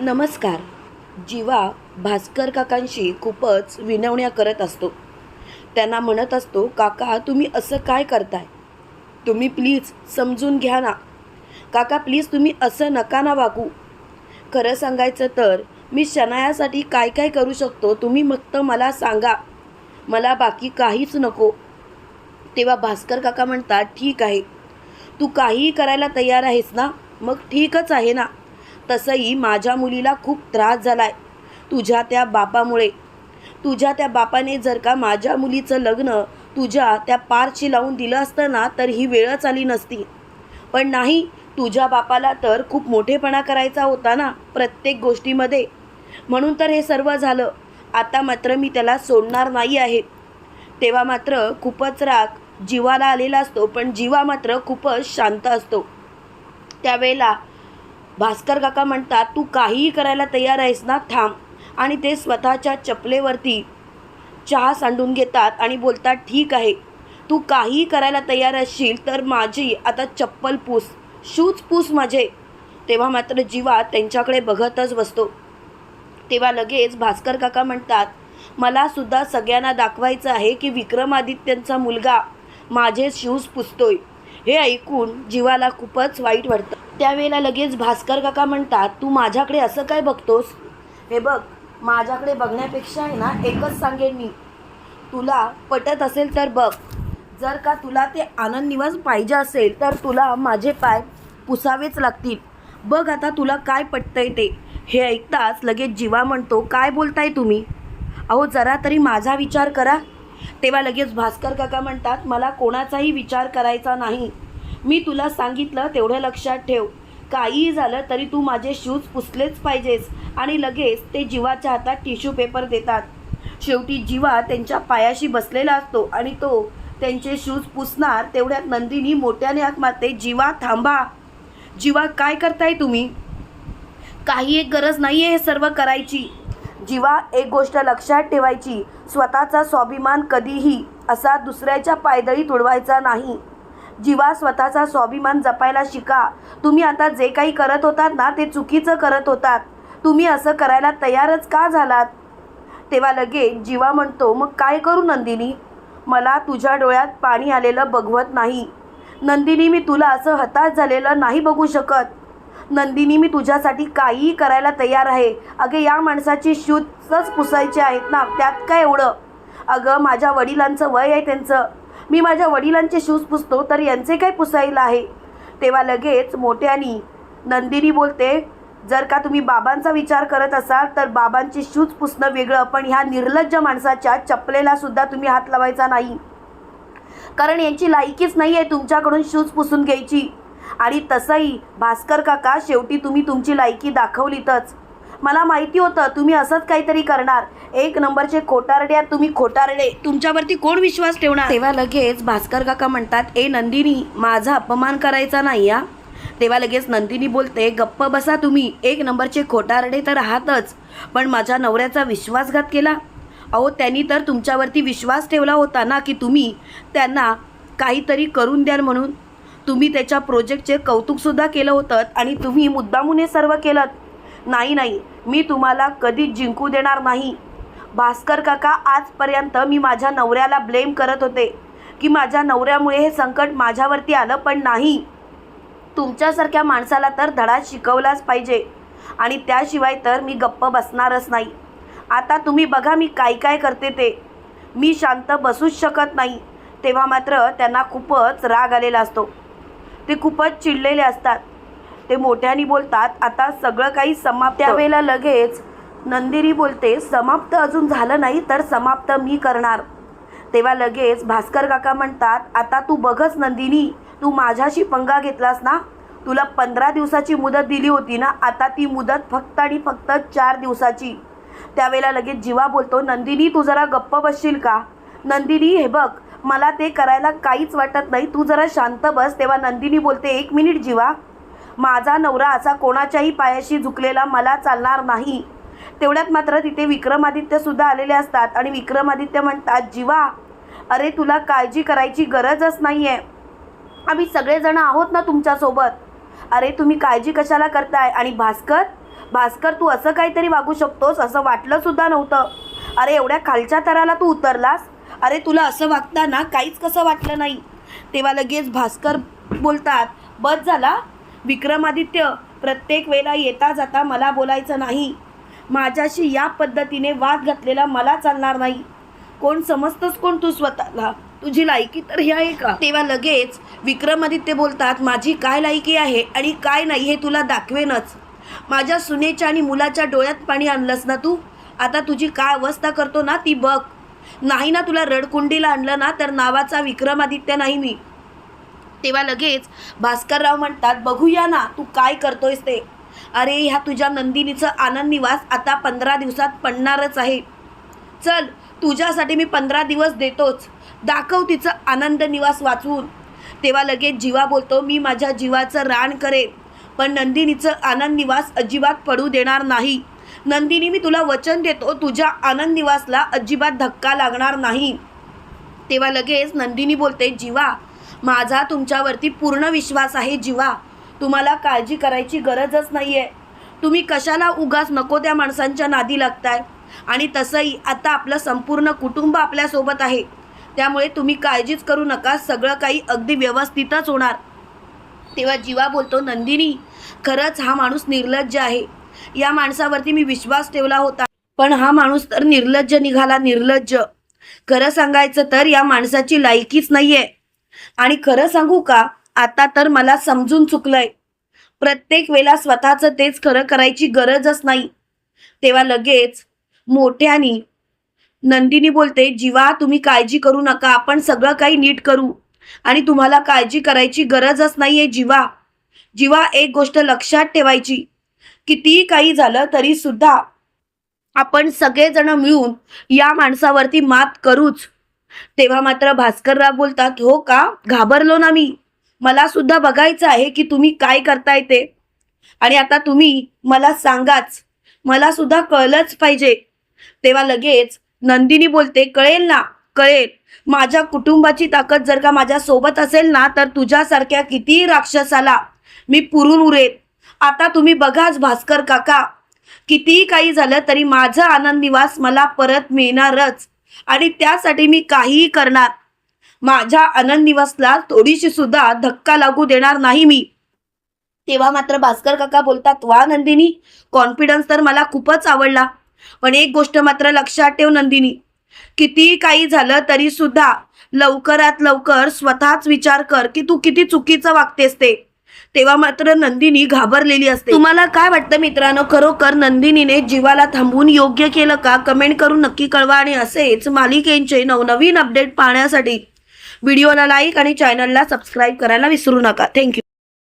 नमस्कार. जीवा भास्कर काकांशी खूपच विनवण्या करत असतो. त्यांना म्हणत असतो काका तुम्ही असं काय करताय? तुम्ही प्लीज समजून घ्या ना. काका प्लीज तुम्ही असं नका ना वागू. खरं सांगायचं तर मी शनायासाठी काय काय करू शकतो तुम्ही फक्त मला सांगा. मला बाकी काहीच नको. तेव्हा भास्कर काका म्हणतात ठीक आहे. तू काहीही करायला तयार आहेस ना? मग ठीकच आहे ना. तसंही माझ्या मुलीला खूप त्रास झाला आहे तुझ्या त्या बापामुळे. तुझ्या त्या बापाने जर का माझ्या मुलीचं लग्न तुझ्या त्या पारशी लावून दिलं असतं ना तर ही वेळच आली नसती. पण नाही तुझ्या बापाला तर खूप मोठेपणा करायचा होता ना प्रत्येक गोष्टीमध्ये. म्हणून तर हे सर्व झालं. आता मात्र मी त्याला सोडणार नाही आहे. तेव्हा मात्र खूपच राग जीवाला आलेला असतो पण जीवा मात्र खूपच शांत असतो. त्यावेळेला भास्कर काका म्हणतात तू काहीही करायला तयार आहेस ना थांब. आणि ते स्वतःच्या चपलेवरती चहा सांडून घेतात आणि बोलतात ठीक आहे तू काहीही करायला तयार असशील तर माझी आता चप्पल पूस शूज पूस माझे. तेव्हा मात्र जीवा त्यांच्याकडे बघतच बसतो. तेव्हा लगेच भास्कर काका म्हणतात मला सुद्धा सगळ्यांना दाखवायचं आहे की विक्रमादित्यांचा मुलगा माझे शूज पुसतोय. हे ऐकून जीवाला खूपच वाईट वाटतं. त्यावेळेला लगेच भास्कर काका म्हणतात तू माझ्याकडे असं काय बघतोस? हे बघ माझ्याकडे बघण्यापेक्षा आहे ना एकच सांगेन मी. तुला पटत असेल तर बघ. जर का तुला ते आनंद निवास पाहिजे असेल तर तुला माझे पाय पुसावेच लागतील. बघ आता तुला काय पटतंय ते. हे ऐकताच लगेच जीवा म्हणतो काय बोलताय तुम्ही? अहो जरा तरी माझा विचार करा. तेव्हा लगेच भास्कर काका म्हणतात मला कोणाचाही विचार करायचा नाही. मी तुला सांगितलं तेवढं लक्षात ठेव. काहीही झालं तरी तू माझे शूज पुसलेच पाहिजेस आणि लगेच ते जीवाच्या हातात टिश्यू पेपर देतात. शेवटी जीवा त्यांच्या पायाशी बसलेला असतो आणि तो त्यांचे शूज पुसणार तेवढ्यात नंदिनी मोठ्याने हात मारते जीवा थांबा. जीवा काय करताय तुम्ही? काही एक गरज नाही आहे हे सर्व करायची. जीवा एक गोष्ट लक्षात ठेवायची. स्वतःचा स्वाभिमान कधीही असा दुसऱ्याच्या पायदळी तुडवायचा नाही. जीवा स्वतःचा स्वाभिमान जपायला शिका. तुम्ही आता जे काही करत होतात ना ते चुकीचं करत होतात. तुम्ही असं करायला तयारच का झालात? तेव्हा लगेच जीवा म्हणतो मग काय करू नंदिनी? मला तुझ्या डोळ्यात पाणी आलेलं बघवत नाही. नंदिनी मी तुला असं हताश झालेलं नाही बघू शकत. नंदिनी मी तुझ्यासाठी काहीही करायला तयार आहे. अगे या माणसाची शूजच पुसायचे आहेत ना त्यात काय एवढं? अगं माझ्या वडिलांचं वय आहे त्यांचं. मी माझ्या वडिलांचे शूज पुसतो तर यांचे काय पुसायला आहे? तेव्हा लगेच मोठ्यानी नंदिनी बोलते जर का तुम्ही बाबांचा विचार करत असाल तर बाबांचे शूज पुसणं वेगळं पण ह्या निर्लज्ज माणसाच्या चपलेला सुद्धा तुम्ही हात लावायचा नाही. कारण यांची लायकीच नाही आहे तुमच्याकडून शूज पुसून घ्यायची. आणि तसंही भास्कर काका शेवटी तुम्ही तुमची लायकी दाखवलीतच. मला माहिती होतं तुम्ही असंच काहीतरी करणार. एक नंबरचे खोटारडे तुम्ही खोटारडे. तुमच्यावरती कोण विश्वास ठेवणार? तेव्हा लगेच भास्कर काका म्हणतात ए नंदिनी माझा अपमान करायचा नाही या तेव्हा लगेच नंदिनी बोलते गप्प बसा तुम्ही. एक नंबरचे खोटारडे तर आहातच पण माझ्या नवऱ्याचा विश्वासघात केला. अहो त्यांनी तर तुमच्यावरती विश्वास ठेवला होता ना की तुम्ही त्यांना काहीतरी करून द्याल म्हणून? तुम्ही त्याच्या प्रोजेक्टचे कौतुकसुद्धा केलं होतं आणि तुम्ही मुद्दामून हे सर्व केलं नाही नाही. मी तुम्हाला कधीच जिंकू देणार नाही. भास्कर काका आजपर्यंत मी माझ्या नवऱ्याला ब्लेम करत होते. की माझ्या नवऱ्यामुळे हे संकट माझ्यावरती आलं पण नाही. तुमच्यासारख्या माणसाला तर धडा शिकवलाच पाहिजे. आणि त्याशिवाय तर मी गप्प बसणारच नाही. आता तुम्ही बघा मी काय काय करते ते. मी शांत बसूच शकत नाही. तेव्हा मात्र त्यांना खूपच राग आलेला असतो. ते खूपच चिडलेले असतात. ते मोठ्याने बोलतात आता सगळं काही समाप्त. त्यावेळेला लगेच नंदिनी बोलते समाप्त अजून झालं नाही तर समाप्त मी करणार. तेव्हा लगेच भास्कर काका म्हणतात आता तू बघच नंदिनी तू माझ्याशी पंगा घेतलास ना? तुला पंधरा दिवसाची मुदत दिली होती ना? आता ती मुदत फक्त आणि फक्त चार दिवसाची. त्यावेळेला लगेच जीवा बोलतो नंदिनी तू जरा गप्प बसशील का? नंदिनी हे बघ मला ते करायला काहीच वाटत नाही तू जरा शांत बस. तेव्हा नंदिनी बोलते एक मिनिट जीवा. माझा नवरा असा कोणाच्याही पायाशी झुकलेला मला चालणार नाही. तेवढ्यात मात्र तिथे विक्रमादित्य सुद्धा आलेले असतात आणि विक्रमादित्य म्हणतात जीवा अरे तुला काळजी करायची गरजच नाही आहे आम्ही सगळेजण आहोत ना तुमच्यासोबत. अरे तुम्ही काळजी कशाला करताय? आणि भास्कर? भास्कर तू असं काहीतरी वागू शकतोस असं वाटलं सुद्धा नव्हतं. अरे एवढ्या खालच्या तराला तू उतरलास? अरे तुला असं वागताना काहीच कसं वाटलं नाही? तेव्हा लगेच भास्कर बोलतात बस झाला. विक्रमादित्य प्रत्येक वेळेला येता जाता मला बोलायचं नाही. माझ्याशी या पद्धतीने वाद घातलेला मला चालणार नाही. कोण समजतोस कोण तू स्वतःला? तुझी लायकी तर ही आहे का? तेव्हा लगेच विक्रमादित्य बोलतात माझी काय लायकी आहे आणि काय नाही हे तुला दाखवेनच. माझ्या सुनेच्या आणि मुलाच्या डोळ्यात पाणी आणलंस ना तू? आता तुझी काय अवस्था करतो ना ती बघ. नाही ना तुला रडकुंडीला आणलं ना तर नावाचा विक्रमादित्य नाही मी. तेव्हा लगेच भास्करराव म्हणतात बघूया ना तू काय करतोयस ते. अरे ह्या तुझ्या नंदिनीचं आनंद निवास आता पंधरा दिवसात पडणारच आहे. चल तुझ्यासाठी मी पंधरा दिवस देतोच. दाखव तिचं आनंद निवास वाचवून. तेव्हा लगेच जीवा बोलतो मी माझ्या जीवाचं रान करेन पण नंदिनीचं आनंद निवास अजिबात पडू देणार नाही. नंदिनी मी तुला वचन देतो तुझ्या आनंद निवासला अजिबात धक्का लागणार नाही. तेव्हा लगेच नंदिनी बोलते जीवा माझा तुमच्यावरती पूर्ण विश्वास आहे जीवा. तुम्हाला काळजी करायची गरजच नाही आहे तुम्ही कशाला उगाच नको त्या माणसांच्या नादी लागताय? आणि तसंही आता आपलं संपूर्ण कुटुंब आपल्यासोबत आहे. त्यामुळे तुम्ही काळजीच करू नका सगळं काही अगदी व्यवस्थितच होणार. तेव्हा जीवा बोलतो नंदिनी खरंच हा माणूस निर्लज्ज आहे. या माणसावरती मी विश्वास ठेवला होता. पण हा माणूस तर निर्लज्ज निघाला निर्लज्ज. खरं सांगायचं तर या माणसाची लायकीच नाही आहे आणि खरं सांगू का आता तर मला समजून चुकलंय. प्रत्येक वेळेला स्वतःचं तेच खरं करायची गरजच नाही. तेव्हा लगेच मोठ्यानी नंदिनी बोलते जीवा तुम्ही काळजी करू नका आपण सगळं काही नीट करू. आणि तुम्हाला काळजी करायची गरजच नाहीये जीवा. जीवा एक गोष्ट लक्षात ठेवायची. कितीही काही झालं तरी सुद्धा आपण सगळेजण मिळून या माणसावरती मात करूच. तेव्हा मात्र भास्करराव बोलतात हो का? घाबरलो ना मी. मला सुद्धा बघायचं आहे की तुम्ही काय करताय ते. आणि आता तुम्ही मला सांगाच. मला सुद्धा कळलंच पाहिजे. तेव्हा लगेच नंदिनी बोलते कळेल ना कळेल. माझ्या कुटुंबाची ताकद जर का माझ्या सोबत असेल ना तर तुझ्यासारख्या कितीही राक्षसाला मी पुरून उरेल आता तुम्ही बघाच भास्कर काका. कितीही काही झालं तरी माझं आनंद निवास मला परत मिळणारच. आणि त्यासाठी मी काहीही करणार. माझ्या आनंद निवासला थोडीशी सुद्धा धक्का लागू देणार नाही मी. तेव्हा मात्र भास्कर काका बोलतात वा नंदिनी कॉन्फिडन्स तर मला खूपच आवडला. पण एक गोष्ट मात्र लक्षात ठेव नंदिनी. कितीही काही झालं तरी सुद्धा लवकरात लवकर स्वतःच विचार कर की तू किती चुकीचं वागतेस ते. तेव्हा मात्र नंदिनी घाबरलेली असते. तुम्हाला काय वाटतं मित्रांनो? खरोखर नंदिनीने जीवाला थांबवून योग्य केलं का? कमेंट करून नक्की कळवा आणि असेच मालिकेंचे नवनवीन अपडेट पाहण्यासाठी व्हिडिओला लाईक आणि चॅनलला सबस्क्राईब करायला विसरू नका. थँक्यू